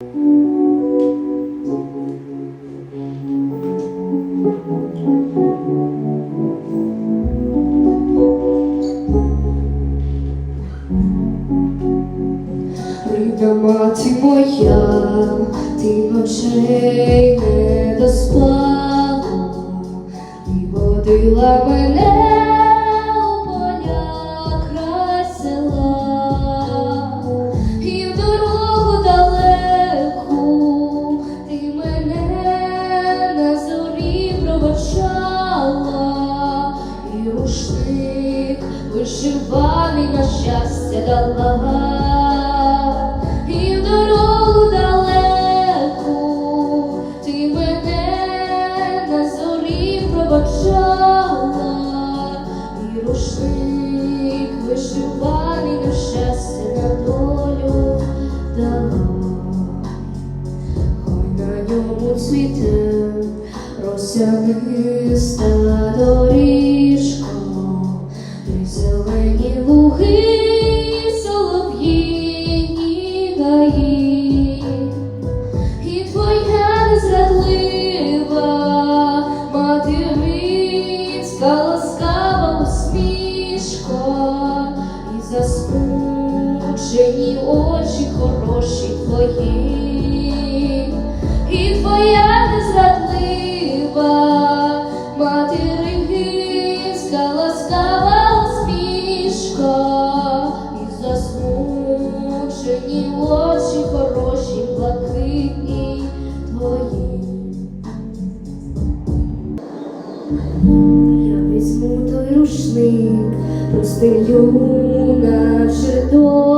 Рідна мати моя, ти ночей не доспала і водила мене провочала, і рушник вишиваний на щастя дала. І в дорогу далеку ти мене на зорі пробачала, і рушник вишиваний на щастя на долю дала. Ой на ньому цвіте росяниста доріжка, і зелені луги, солов'їні гаї, і твоя незрадлива материнська ласкава усмішка, і засмучені очі хороші твої, засмучені очі хороші блакитні твої. Я візьму той рушник, простелю наше долю,